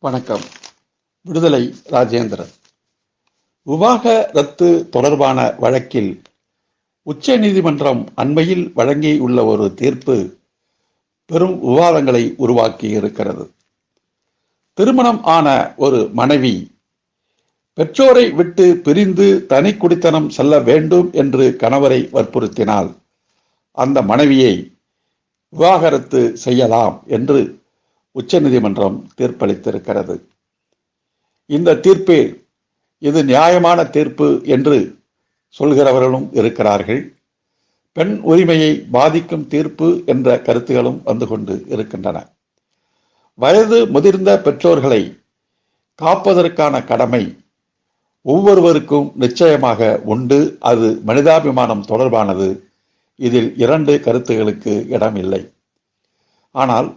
வணக்கம். விடுதலை ராஜேந்திரன். விவாக ரத்து தொடர்பான வழக்கில் உச்ச நீதிமன்றம் அண்மையில் வழங்கியுள்ள ஒரு தீர்ப்பு பெரும் விவாதங்களை உருவாக்கி இருக்கிறது. திருமணம் ஆன ஒரு மனைவி பெற்றோரை விட்டு பிரிந்து தனி குடித்தனம் செல்ல வேண்டும் என்று கணவரை வற்புறுத்தினால் அந்த மனைவியை விவாகரத்து செய்யலாம் என்று உச்சநீதிமன்றம் தீர்ப்பளித்திருக்கிறது. இந்த தீர்ப்பே இது நியாயமான தீர்ப்பு என்று சொல்கிறவர்களும் இருக்கிறார்கள். பெண் உரிமையை பாதிக்கும் தீர்ப்பு என்ற கருத்துகளும் வந்து கொண்டு இருக்கின்றன. வயது முதிர்ந்த பெற்றோர்களை காப்பதற்கான கடமை ஒவ்வொருவருக்கும் நிச்சயமாக உண்டு. அது மனிதாபிமானம் தொடர்பானது. இதில் இரண்டு கருத்துகளுக்கு இடமில்லை. ஆனால்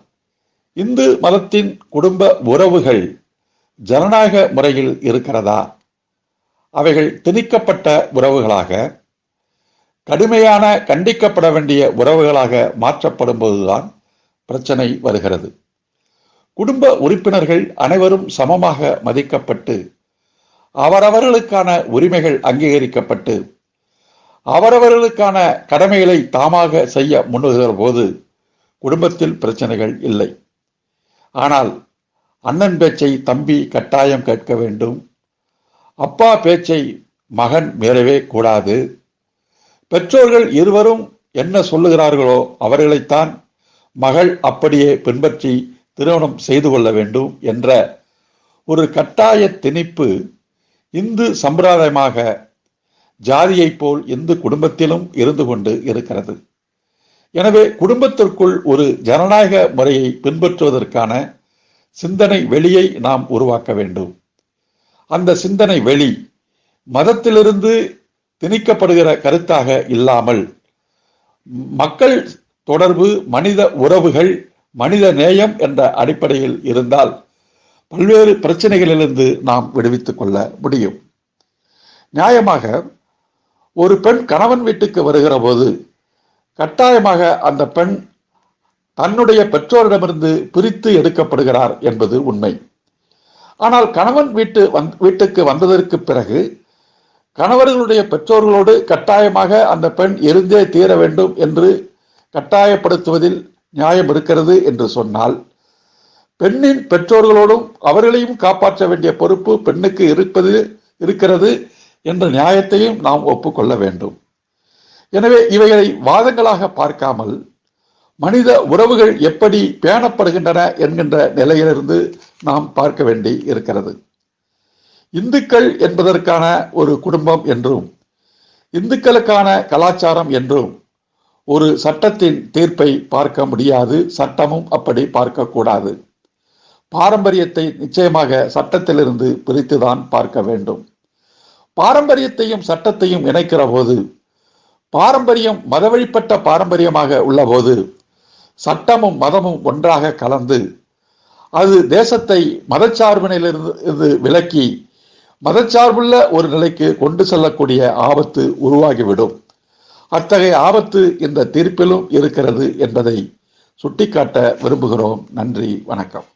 இந்து மதத்தின் குடும்ப உறவுகள் ஜனநாயக முறையில் இருக்கிறதா? அவைகள் திணிக்கப்பட்ட உறவுகளாக கடுமையான கண்டிக்கப்பட வேண்டிய உறவுகளாக மாற்றப்படும் போதுதான் பிரச்சனை வருகிறது. குடும்ப உறுப்பினர்கள் அனைவரும் சமமாக மதிக்கப்பட்டு அவரவர்களுக்கான உரிமைகள் அங்கீகரிக்கப்பட்டு அவரவர்களுக்கான கடமைகளை தாமாக செய்ய முன்னுகிற போது குடும்பத்தில் பிரச்சனைகள் இல்லை. ஆனால் அண்ணன் பேச்சை தம்பி கட்டாயம் கேட்க வேண்டும். அப்பா பேச்சை மகன் மீறவே கூடாது. பெற்றோர்கள் இருவரும் என்ன சொல்லுகிறார்களோ அவர்களைத்தான் மகள் அப்படியே பின்பற்றி திருமணம் செய்து கொள்ள வேண்டும் என்ற ஒரு கட்டாய திணிப்பு இந்து சம்பிரதாயமாக ஜாதியைப் போல் இந்து குடும்பத்திலும் இருந்து கொண்டு இருக்கிறது. எனவே குடும்பத்திற்குள் ஒரு ஜனநாயக முறையை பின்பற்றுவதற்கான சிந்தனை வெளியை நாம் உருவாக்க வேண்டும். அந்த சிந்தனை வெளி மதத்திலிருந்து திணிக்கப்படுகிற கருத்தாக இல்லாமல் மக்கள் தொடர்பு மனித உறவுகள் மனித நேயம் என்ற அடிப்படையில் இருந்தால் பல்வேறு பிரச்சனைகளிலிருந்து நாம் விடுவித்துக் கொள்ள முடியும். நியாயமாக ஒரு பெண் கணவன் வீட்டுக்கு வருகிற போது கட்டாயமாக அந்த பெண் தன்னுடைய பெற்றோரிடமிருந்து பிரித்து எடுக்கப்படுகிறார் என்பது உண்மை. ஆனால் கணவன் வீட்டு வந் வீட்டுக்கு வந்ததற்கு பிறகு கணவர்களுடைய பெற்றோர்களோடு கட்டாயமாக அந்த பெண் இருந்தே தீர வேண்டும் என்று கட்டாயப்படுத்துவதில் நியாயம் இருக்கிறது என்று சொன்னால் பெண்ணின் பெற்றோர்களோடும் அவர்களையும் காப்பாற்ற வேண்டிய பொறுப்பு பெண்ணுக்கு இருப்பது இருக்கிறது என்ற நியாயத்தையும் நாம் ஒப்புக்கொள்ள வேண்டும். எனவே இவைகளை வாதங்களாக பார்க்காமல் மனித உறவுகள் எப்படி பேணப்படுகின்றன என்கின்ற நிலையிலிருந்து நாம் பார்க்க வேண்டி இருக்கிறது. இந்துக்கள் என்பதற்கான ஒரு குடும்பம் என்றும் இந்துக்களுக்கான கலாச்சாரம் என்றும் ஒரு சட்டத்தின் தீர்ப்பை பார்க்க முடியாது சட்டமும் அப்படி பார்க்கக்கூடாது. பாரம்பரியத்தை நிச்சயமாக சட்டத்திலிருந்து பிரித்துதான் பார்க்க வேண்டும். பாரம்பரியத்தையும் சட்டத்தையும் இணைக்கிற போது பாரம்பரியம் மதவழிப்பட்ட பாரம்பரியமாக உள்ளபோது சட்டமும் மதமும் ஒன்றாக கலந்து அது தேசத்தை மதச்சார்பினிலிருந்து விலக்கி மதச்சார்புள்ள ஒரு நிலைக்கு கொண்டு செல்லக்கூடிய ஆபத்து உருவாகிவிடும். அத்தகைய ஆபத்து இந்த தீர்ப்பிலும் இருக்கிறது என்பதை சுட்டிக்காட்ட விரும்புகிறோம். நன்றி வணக்கம்.